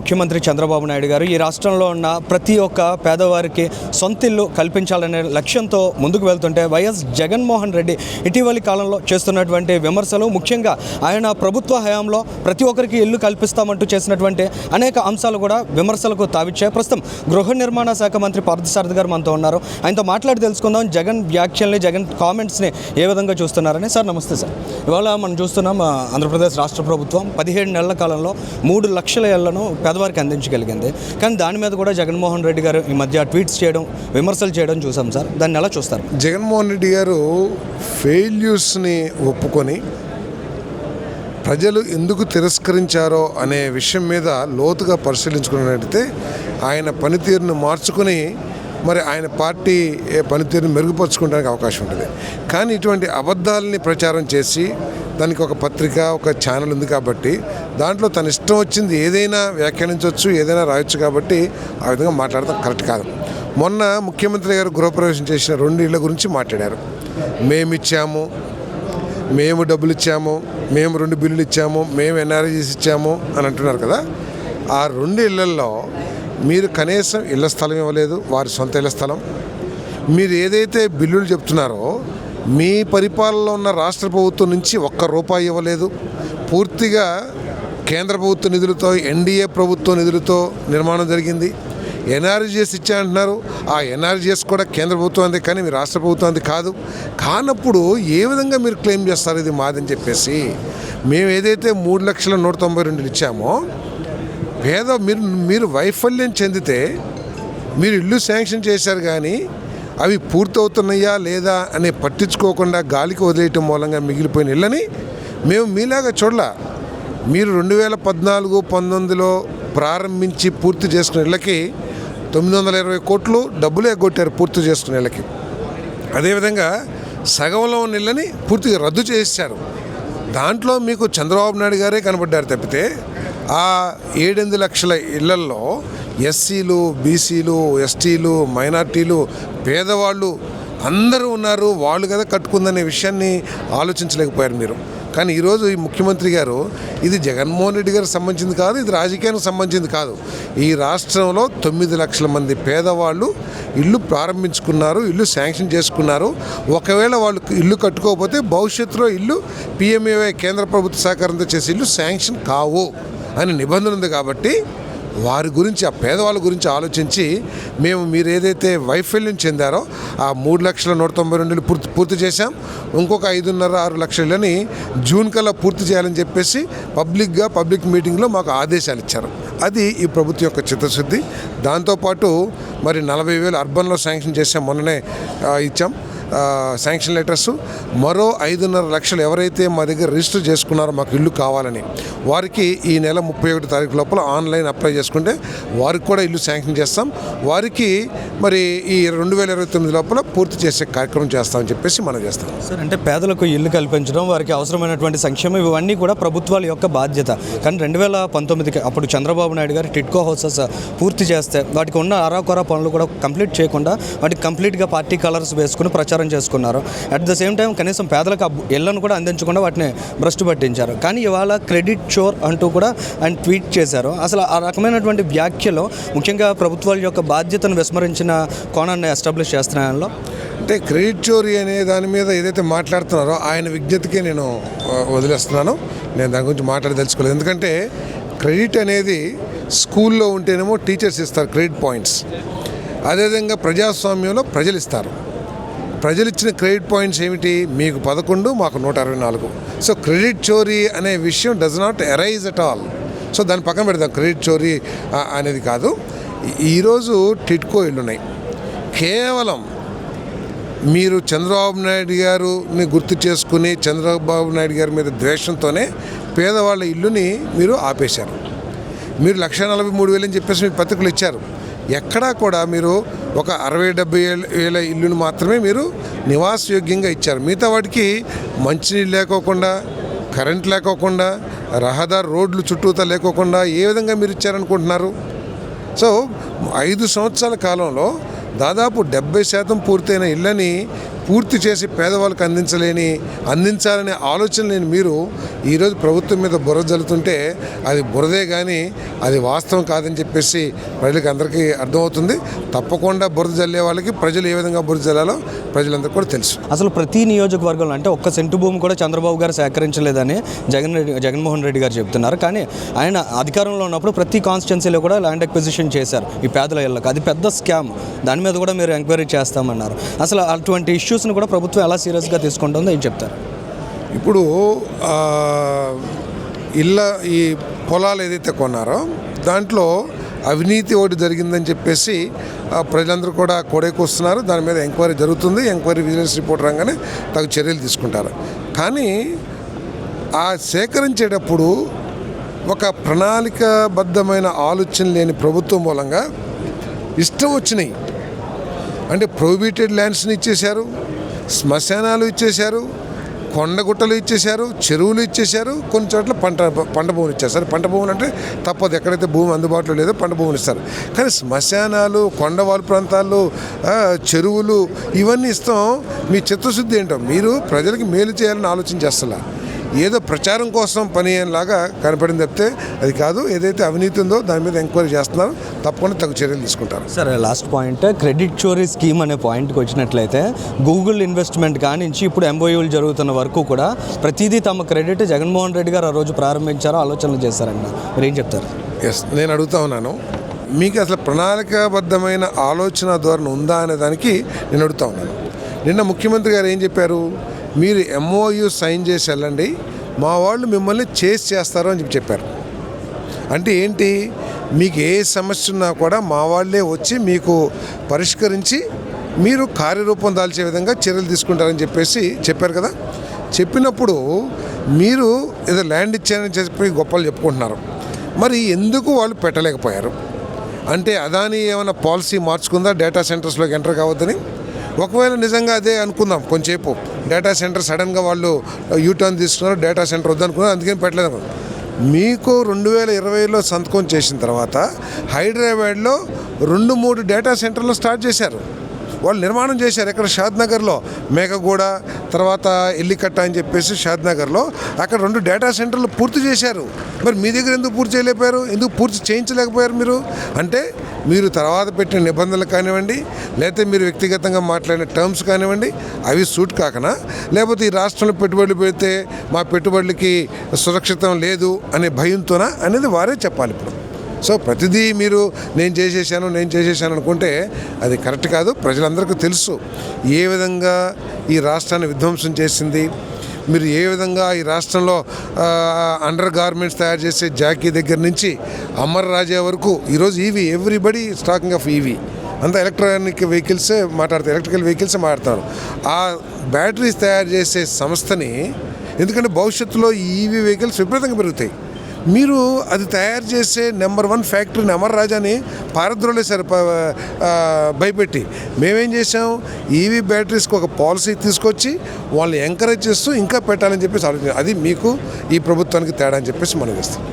ముఖ్యమంత్రి చంద్రబాబు నాయుడు గారు ఈ రాష్ట్రంలో ఉన్న ప్రతి ఒక్క పేదవారికి సొంత ఇల్లు కల్పించాలనే లక్ష్యంతో ముందుకు వెళ్తుంటే వైఎస్ జగన్మోహన్ రెడ్డి ఇటీవలి కాలంలో చేస్తున్నటువంటి విమర్శలు ముఖ్యంగా ఆయన ప్రభుత్వ హయాంలో ప్రతి ఒక్కరికి ఇల్లు కల్పిస్తామంటూ చేసినటువంటి అనేక అంశాలు కూడా విమర్శలకు తావిచ్చాయి. ప్రస్తుతం గృహ నిర్మాణ శాఖ మంత్రి పార్థసారథి గారు మనతో ఉన్నారు. ఆయనతో మాట్లాడి తెలుసుకుందాం జగన్ వ్యాఖ్యల్ని జగన్ కామెంట్స్ని ఏ విధంగా చూస్తున్నారని. సార్ నమస్తే సార్. ఇవాళ మనం చూస్తున్నాం ఆంధ్రప్రదేశ్ రాష్ట్ర ప్రభుత్వం పదిహేడు నెలల కాలంలో మూడు లక్షల ఇళ్ళను పేదవారికి అందించగలిగింది. కానీ దాని మీద కూడా జగన్మోహన్ రెడ్డి గారు ఈ మధ్య ట్వీట్స్ చేయడం విమర్శలు చేయడం చూసాం సార్. దాన్ని ఎలా చూస్తారు? జగన్మోహన్ రెడ్డి గారు ఫెయిల్యూర్స్ని ఒప్పుకొని ప్రజలు ఎందుకు తిరస్కరించారో అనే విషయం మీద లోతుగా పరిశీలించుకున్నట్టయితే ఆయన పనితీరును మార్చుకుని మరి ఆయన పార్టీ ఏ పనితీరును మెరుగుపరచుకోవడానికి అవకాశం ఉంటుంది. కానీ ఇటువంటి అబద్ధాలని ప్రచారం చేసి దానికి ఒక పత్రిక ఒక ఛానల్ ఉంది కాబట్టి దాంట్లో తన ఇష్టం వచ్చింది ఏదైనా వ్యాఖ్యానించవచ్చు ఏదైనా రాయొచ్చు కాబట్టి ఆ విధంగా మాట్లాడటం కరెక్ట్ కాదు. మొన్న ముఖ్యమంత్రి గారు గృహప్రవేశం చేసిన రెండు ఇళ్ళ గురించి మాట్లాడారు. మేమిచ్చాము మేము డబ్బులు ఇచ్చాము మేము రెండు బిల్లులు ఇచ్చాము మేము ఎన్ఆర్జీస్ ఇచ్చాము అని అంటున్నారు కదా. ఆ రెండు ఇళ్ళల్లో మీరు కనీసం ఇళ్ళ స్థలం ఇవ్వలేదు వారి సొంత ఇళ్ళ స్థలం. మీరు ఏదైతే బిల్లులు చెప్తున్నారో మీ పరిపాలనలో ఉన్న రాష్ట్ర ప్రభుత్వం నుంచి ఒక్క రూపాయి ఇవ్వలేదు. పూర్తిగా కేంద్ర ప్రభుత్వ నిధులతో ఎన్డీఏ ప్రభుత్వ నిధులతో నిర్మాణం జరిగింది. ఎన్ఆర్జీఎస్ ఇచ్చా అంటున్నారు. ఆ ఎన్ఆర్జీఎస్ కూడా కేంద్ర ప్రభుత్వం అంది కానీ మీ రాష్ట్ర ప్రభుత్వం అంది కాదు. కానప్పుడు ఏ విధంగా మీరు క్లెయిమ్ చేస్తారు? ఇది మాదని చెప్పేసి. మేము ఏదైతే మూడు లక్షల నూట తొంభై రెండులు ఇచ్చామో పేద మీరు మీరు వైఫల్యం చెందితే మీరు ఇల్లు శాంక్షన్ చేశారు కానీ అవి పూర్తవుతున్నాయా లేదా అని పట్టించుకోకుండా గాలికి వదిలేయటం మూలంగా మిగిలిపోయిన ఇళ్ళని మేము మీలాగా చూడలా. మీరు రెండు వేల పద్నాలుగు పంతొమ్మిదిలో ప్రారంభించి పూర్తి చేసుకున్న ఇళ్ళకి తొమ్మిది వందల ఇరవై కోట్లు డబ్బులు ఎగ్గొట్టారు పూర్తి చేసుకున్న ఇళ్ళకి. అదేవిధంగా సగంలో ఉన్న ఇళ్ళని పూర్తిగా రద్దు చేశారు దాంట్లో మీకు చంద్రబాబు నాయుడు గారే కనబడ్డారు తప్పితే ఆ ఏడెనిమిది లక్షల ఇళ్ళల్లో ఎస్సీలు బీసీలు ఎస్టీలు మైనార్టీలు పేదవాళ్ళు అందరూ ఉన్నారు వాళ్ళు కదా కట్టుకుందనే విషయాన్ని ఆలోచించలేకపోయారు మీరు. కానీ ఈరోజు ఈ ముఖ్యమంత్రి గారు ఇది జగన్మోహన్ రెడ్డి గారికి సంబంధించింది కాదు ఇది రాజకీయానికి సంబంధించింది కాదు. ఈ రాష్ట్రంలో తొమ్మిది లక్షల మంది పేదవాళ్ళు ఇల్లు ప్రారంభించుకున్నారు ఇల్లు శాంక్షన్ చేసుకున్నారు. ఒకవేళ వాళ్ళు ఇల్లు కట్టుకోకపోతే భవిష్యత్తులో ఇల్లు పిఎంఏవై కేంద్ర ప్రభుత్వ సహకారంతో చేసే ఇల్లు శాంక్షన్ కావు. అని నిబంధన ఉంది కాబట్టి వారి గురించి ఆ పేదవాళ్ళ గురించి ఆలోచించి మేము మీరు ఏదైతే వైఫల్యం చెందారో ఆ మూడు లక్షల నూట తొంభై రెండు పూర్తి పూర్తి చేశాం. ఇంకొక ఐదున్నర ఆరు లక్షలని జూన్ కల్లా పూర్తి చేయాలని చెప్పేసి పబ్లిక్గా పబ్లిక్ మీటింగ్లో మాకు ఆదేశాలు ఇచ్చారు. అది ఈ ప్రభుత్వం యొక్క చిత్తశుద్ధి. దాంతోపాటు మరి నలభై వేలు అర్బన్లో శాంక్షన్ చేసాం మొన్ననే ఇచ్చాం. Sanction letters. మరో ఐదున్నర లక్షలు ఎవరైతే మా దగ్గర రిజిస్టర్ చేసుకున్నారో మాకు ఇల్లు కావాలని వారికి ఈ నెల ముప్పై ఒకటి తారీఖు లోపల ఆన్లైన్ అప్లై చేసుకుంటే వారికి కూడా ఇల్లు శాంక్షన్ చేస్తాం. వారికి మరి ఈ రెండు వేల ఇరవై తొమ్మిది లోపల పూర్తి చేసే కార్యక్రమం చేస్తామని చెప్పేసి మనం చేస్తాం. సార్ అంటే పేదలకు ఇల్లు కల్పించడం వారికి అవసరమైనటువంటి సంక్షేమం ఇవన్నీ కూడా ప్రభుత్వాల యొక్క బాధ్యత. కానీ రెండు వేల పంతొమ్మిదికి అప్పుడు చంద్రబాబు నాయుడు గారు టిట్కో హౌసెస్ పూర్తి చేస్తే వాటికి ఉన్న అరాకొరా పనులు కూడా కంప్లీట్ చేయకుండా వాటికి కంప్లీట్గా పార్టీ కలర్స్ వేసుకుని ప్రచారం చేసుకున్నారు. అట్ ద సేమ్ టైం కనీసం పేదలకు ఆ ఇళ్ళను కూడా అందించకుండా వాటిని భ్రష్టు పట్టించారు. కానీ ఇవాళ క్రెడిట్ షోర్ అంటూ కూడా ఆయన ట్వీట్ చేశారు. అసలు ఆ రకమైనటువంటి వ్యాఖ్యలో ముఖ్యంగా ప్రభుత్వాల యొక్క బాధ్యతను విస్మరించిన కోణాన్ని ఎస్టాబ్లిష్ చేస్తున్నాయనలో అంటే క్రెడిట్ చోరీ అనే దాని మీద ఏదైతే మాట్లాడుతున్నారో ఆయన విజ్ఞతకే నేను వదిలేస్తున్నాను. నేను దాని గురించి మాట్లాడదలుచుకోలేదు. ఎందుకంటే క్రెడిట్ అనేది స్కూల్లో ఉంటేనేమో టీచర్స్ ఇస్తారు క్రెడిట్ పాయింట్స్. అదేవిధంగా ప్రజాస్వామ్యంలో ప్రజలు ఇస్తారు. ప్రజలు ఇచ్చిన క్రెడిట్ పాయింట్స్ ఏమిటి? మీకు పదకొండు మాకు నూట అరవై నాలుగు. సో క్రెడిట్ చోరీ అనే విషయం does not arise at all so దాని పక్కన పెడదాం. క్రెడిట్ చోరీ అనేది కాదు. ఈరోజు టిట్కో ఇల్లు ఉన్నాయి కేవలం మీరు చంద్రబాబు నాయుడు గారుని గుర్తు చేసుకుని చంద్రబాబు నాయుడు గారి మీద ద్వేషంతోనే పేదవాళ్ళ ఇల్లుని మీరు ఆపేశారు. మీరు లక్ష నలభై మూడు వేలు అని చెప్పేసి మీ పత్రికలు ఇచ్చారు. ఎక్కడా కూడా మీరు ఒక అరవై డెబ్బై ఏళ్ళ వేల ఇల్లును మాత్రమే మీరు నివాసయోగ్యంగా ఇచ్చారు. మిగతా వాటికి మంచినీళ్ళు లేకోకుండా కరెంట్ లేకోకుండా రహదారి రోడ్లు చుట్టూతా లేకోకుండా ఏ విధంగా మీరు ఇచ్చారనుకుంటున్నారు? సో ఐదు సంవత్సరాల కాలంలో దాదాపు డెబ్బై శాతం పూర్తయిన ఇళ్ళని పూర్తి చేసి పేదవాళ్ళకి అందించలేని అందించాలనే ఆలోచన లేని మీరు ఈరోజు ప్రభుత్వం మీద బురద జల్లుతుంటే అది బురదే కానీ అది వాస్తవం కాదని చెప్పేసి ప్రజలకు అందరికీ అర్థమవుతుంది. తప్పకుండా బురద జల్లే వాళ్ళకి ప్రజలు ఏ విధంగా బురద జల్లాలో ప్రజలందరికీ కూడా తెలుసు. అసలు ప్రతి నియోజకవర్గంలో అంటే ఒక్క సెంటు భూమి కూడా చంద్రబాబు గారు సేకరించలేదని జగన్ రెడ్డి జగన్మోహన్ రెడ్డి గారు చెప్తున్నారు. కానీ ఆయన అధికారంలో ఉన్నప్పుడు ప్రతి కాన్స్టిట్యున్సీలో కూడా ల్యాండ్ అక్విజిషన్ చేశారు ఈ పేదల ఇళ్ళకి. అది పెద్ద స్కామ్ దాని మీద కూడా మీరు ఎంక్వైరీ చేస్తామన్నారు. అసలు అటువంటి ఇష్యూస్ని కూడా ప్రభుత్వం ఎలా సీరియస్గా తీసుకుంటుందో ఏం చెప్తారు? ఇప్పుడు ఇళ్ళ ఈ పొలాలు ఏదైతే కొన్నారో దాంట్లో అవినీతి ఒకటి జరిగిందని చెప్పేసి ఆ, ప్రజలందరూ కూడా కొడేకొస్తున్నారు దాని మీద ఎంక్వైరీ జరుగుతుంది. ఎంక్వైరీ విజిలెన్స్ రిపోర్ట్ రాగానే తగు చర్యలు తీసుకుంటారు. కానీ ఆ సేకరించేటప్పుడు ఒక ప్రణాళికబద్ధమైన ఆలోచన లేని ప్రభుత్వం మూలంగా ఇష్టం వచ్చినాయి. అంటే ప్రొహిబిటెడ్ ల్యాండ్స్ని ఇచ్చేశారు. శ్మశానాలు ఇచ్చేశారు కొండగుట్టలు ఇచ్చేశారు చెరువులు ఇచ్చేశారు కొన్ని చోట్ల పంట పంట భూములు ఇచ్చేస్తారు పంట భూములు అంటే తప్పదు ఎక్కడైతే భూమి అందుబాటులో లేదో పంట భూములు ఇస్తారు. కానీ శ్మశానాలు కొండవాలు ప్రాంతాలు చెరువులు ఇవన్నీ ఇస్తాం. మీ చిత్తశుద్ధి ఏంటో మీరు ప్రజలకు మేలు చేయాలని ఆలోచన చేస్తలా. ఏదో ప్రచారం కోసం పని లాగా కనపడింది తప్పితే అది కాదు ఏదైతే అవినీతి ఉందో దాని మీద ఎంక్వైరీ చేస్తున్నారు. తప్పకుండా తగు చర్యలు తీసుకుంటారు. సరే లాస్ట్ పాయింట్ క్రెడిట్ చోరీ స్కీమ్ అనే పాయింట్కి వచ్చినట్లయితే గూగుల్ ఇన్వెస్ట్మెంట్ కానించి ఇప్పుడు ఎంఓయూలు జరుగుతున్న వరకు కూడా ప్రతిదీ తమ క్రెడిట్ జగన్మోహన్ రెడ్డి గారు ఆ రోజు ప్రారంభించారో ఆలోచనలు చేశారంట మీరు ఏం చెప్తారు? ఎస్ నేను అడుగుతా ఉన్నాను. మీకు అసలు ప్రణాళికాబద్ధమైన ఆలోచన ధోరణి ఉందా అనే దానికి నేను అడుగుతా ఉన్నాను. నిన్న ముఖ్యమంత్రి గారు ఏం చెప్పారు? మీరు ఎంఓయు సైన్ చేసి వెళ్ళండి. మా వాళ్ళు మిమ్మల్ని చేసి చేస్తారు అని చెప్పి చెప్పారు. అంటే ఏంటి? మీకు ఏ సమస్య ఉన్నా కూడా మా వాళ్ళే వచ్చి మీకు పరిష్కరించి మీరు కార్యరూపం దాల్చే విధంగా చర్యలు తీసుకుంటారని చెప్పేసి చెప్పారు కదా. చెప్పినప్పుడు మీరు ఏదో ల్యాండ్ ఇచ్చారని చెప్పి గొప్పలు చెప్పుకుంటున్నారు. మరి ఎందుకు వాళ్ళు పెట్టలేకపోయారు? అంటే అదాని ఏమైనా పాలసీ మార్చుకుందా? డేటా సెంటర్స్లోకి ఎంటర్ కావద్దని? ఒకవేళ నిజంగా అదే అనుకుందాం కొంచెంసేపు. డేటా సెంటర్ సడన్గా వాళ్ళు యూటర్న్ తీసుకున్నారు డేటా సెంటర్ వద్దనుకున్నారు అందుకని పెట్టలేదు మీకు రెండు వేల ఇరవైలో సంతకం చేసిన తర్వాత హైదరాబాద్లో రెండు మూడు డేటా సెంటర్లు స్టార్ట్ చేశారు. వాళ్ళు నిర్మాణం చేశారు ఎక్కడ షాద్ నగర్లో మేకగూడ తర్వాత ఎల్లికట్ట అని చెప్పేసి షాద్ నగర్లో. అక్కడ రెండు డేటా సెంటర్లు పూర్తి చేశారు. మరి మీ దగ్గర ఎందుకు పూర్తి చేయలేకపోయారు? ఎందుకు పూర్తి చేయించలేకపోయారు మీరు? అంటే మీరు తర్వాత పెట్టిన నిబంధనలు కానివ్వండి లేకపోతే మీరు వ్యక్తిగతంగా మాట్లాడిన టర్మ్స్ కానివ్వండి అవి సూట్ కాకనా? లేకపోతే ఈ రాష్ట్రంలో పెట్టుబడులు పెడితే మా పెట్టుబడులకి సురక్షితం లేదు అనే భయంతోనా? అనేది వారే చెప్పాలి ఇప్పుడు. సో ప్రతిదీ మీరు నేను చేసేసాను నేను చేసేసాను అనుకుంటే అది కరెక్ట్ కాదు. ప్రజలందరికీ తెలుసు ఏ విధంగా ఈ రాష్ట్రాన్ని విధ్వంసం చేసింది. మీరు ఏ విధంగా ఈ రాష్ట్రంలో అండర్ గార్మెంట్స్ తయారు చేసే జాకీ దగ్గర నుంచి అమర్ రాజా వరకు ఈరోజు EV everybody stacking of EV. అంతా ఎలక్ట్రానిక్ వెహికల్సే మాట్లాడతారు ఎలక్ట్రికల్ వెహికల్సే మాట్లాడతారు. ఆ బ్యాటరీస్ తయారు చేసే సంస్థని ఎందుకంటే భవిష్యత్తులో ఈవీ వెహికల్స్ విపరీతంగా పెరుగుతాయి. మీరు అది తయారు చేసే నెంబర్ వన్ ఫ్యాక్టరీని అమర్ రాజాని పారద్రోలేశారు ప- భయపెట్టి. మేమేం చేసాం ఈవీ బ్యాటరీస్కి ఒక పాలసీ తీసుకొచ్చి వాళ్ళని ఎంకరేజ్ చేస్తూ ఇంకా పెట్టాలని చెప్పేసి ఆలోచన అది మీకు ఈ ప్రభుత్వానికి తేడా అని చెప్పేసి మనం చేస్తాం.